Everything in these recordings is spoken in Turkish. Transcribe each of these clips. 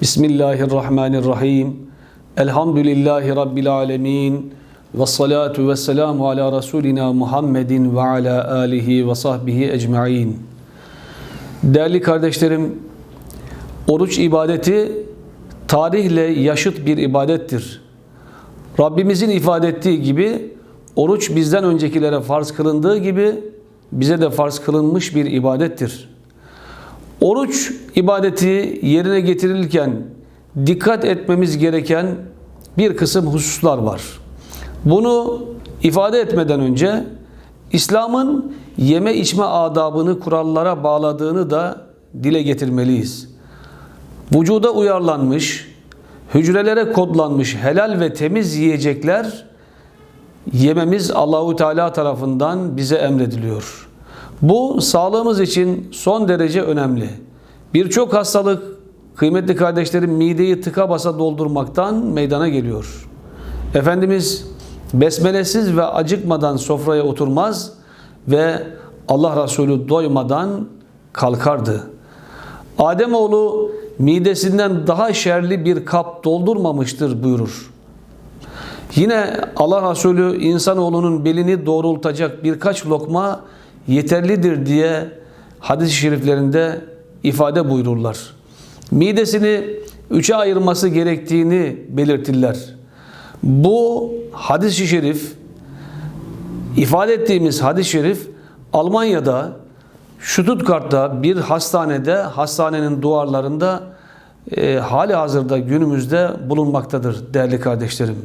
Bismillahirrahmanirrahim. Elhamdülillahi Rabbil alemin. Ve salatu ve selamu ala Resulina Muhammedin ve ala alihi ve sahbihi ecma'in. Değerli kardeşlerim, oruç ibadeti tarihle yaşıt bir ibadettir. Rabbimizin ifade ettiği gibi oruç bizden öncekilere farz kılındığı gibi bize de farz kılınmış bir ibadettir. Oruç ibadeti yerine getirilirken dikkat etmemiz gereken bir kısım hususlar var. Bunu ifade etmeden önce İslam'ın yeme içme adabını kurallara bağladığını da dile getirmeliyiz. Vücuda uyarlanmış, hücrelere kodlanmış helal ve temiz yiyecekler yememiz Allahu Teala tarafından bize emrediliyor. Bu sağlığımız için son derece önemli. Birçok hastalık kıymetli kardeşlerim mideyi tıka basa doldurmaktan meydana geliyor. Efendimiz besmelesiz ve acıkmadan sofraya oturmaz ve Allah Resulü doymadan kalkardı. Ademoğlu midesinden daha şerli bir kap doldurmamıştır buyurur. Yine Allah Resulü insanoğlunun belini doğrultacak birkaç lokma yeterlidir diye hadis-i şeriflerinde ifade buyururlar. Midesini üçe ayırması gerektiğini belirtirler. Bu hadis-i şerif ifade ettiğimiz hadis-i şerif Almanya'da Stuttgart'ta bir hastanede hastanenin duvarlarında e, hali hazırda günümüzde bulunmaktadır değerli kardeşlerim.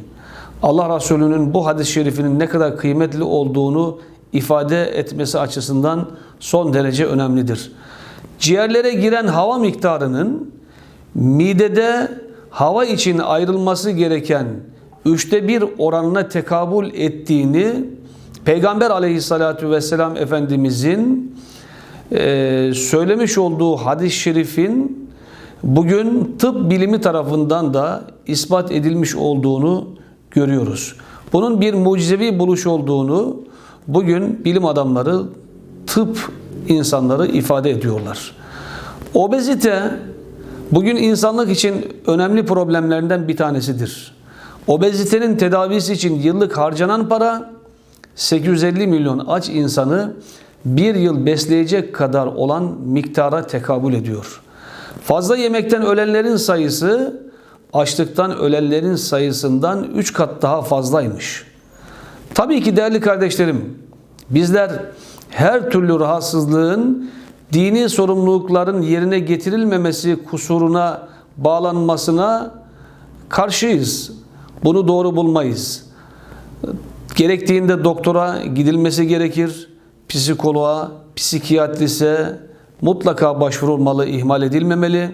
Allah Resulü'nün bu hadis-i şerifinin ne kadar kıymetli olduğunu ifade etmesi açısından son derece önemlidir. Ciğerlere giren hava miktarının midede hava için ayrılması gereken üçte bir oranına tekabül ettiğini Peygamber aleyhissalatu vesselam Efendimizin e, söylemiş olduğu hadis-i şerifin bugün tıp bilimi tarafından da ispat edilmiş olduğunu görüyoruz. Bunun bir mucizevi buluş olduğunu bugün bilim adamları, tıp insanları ifade ediyorlar. Obezite bugün insanlık için önemli problemlerinden bir tanesidir. Obezitenin tedavisi için yıllık harcanan para 850 milyon aç insanı bir yıl besleyecek kadar olan miktara tekabül ediyor. Fazla yemekten ölenlerin sayısı açlıktan ölenlerin sayısından 3 kat daha fazlaymış. Tabii ki değerli kardeşlerim, bizler her türlü rahatsızlığın dini sorumlulukların yerine getirilmemesi kusuruna bağlanmasına karşıyız. Bunu doğru bulmayız. Gerektiğinde doktora gidilmesi gerekir. Psikoloğa, psikiyatrise mutlaka başvurulmalı, ihmal edilmemeli.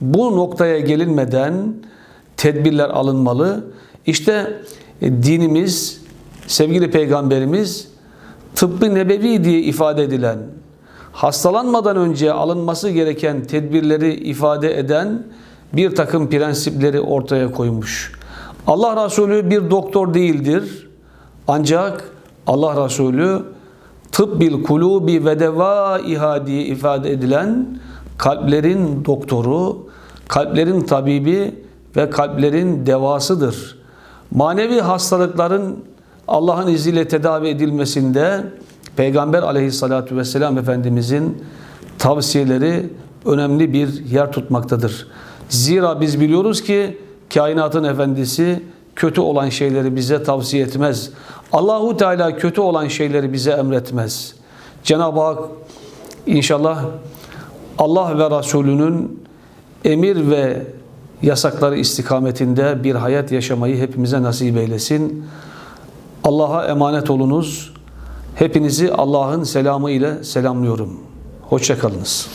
Bu noktaya gelinmeden tedbirler alınmalı. İşte dinimiz, sevgili peygamberimiz tıbbı nebevi diye ifade edilen, hastalanmadan önce alınması gereken tedbirleri ifade eden bir takım prensipleri ortaya koymuş. Allah Resulü bir doktor değildir. Ancak Allah Resulü tıbbil kulubi ve devaiha diye ifade edilen kalplerin doktoru, kalplerin tabibi ve kalplerin devasıdır. Manevi hastalıkların Allah'ın izniyle tedavi edilmesinde Peygamber aleyhissalatu vesselam Efendimizin tavsiyeleri önemli bir yer tutmaktadır. Zira biz biliyoruz ki kainatın efendisi kötü olan şeyleri bize tavsiye etmez. Allahu Teala kötü olan şeyleri bize emretmez. Cenab-ı Hak inşallah Allah ve Resulünün emir ve yasakları istikametinde bir hayat yaşamayı hepimize nasip eylesin. Allah'a emanet olunuz. Hepinizi Allah'ın selamı ile selamlıyorum. Hoşçakalınız.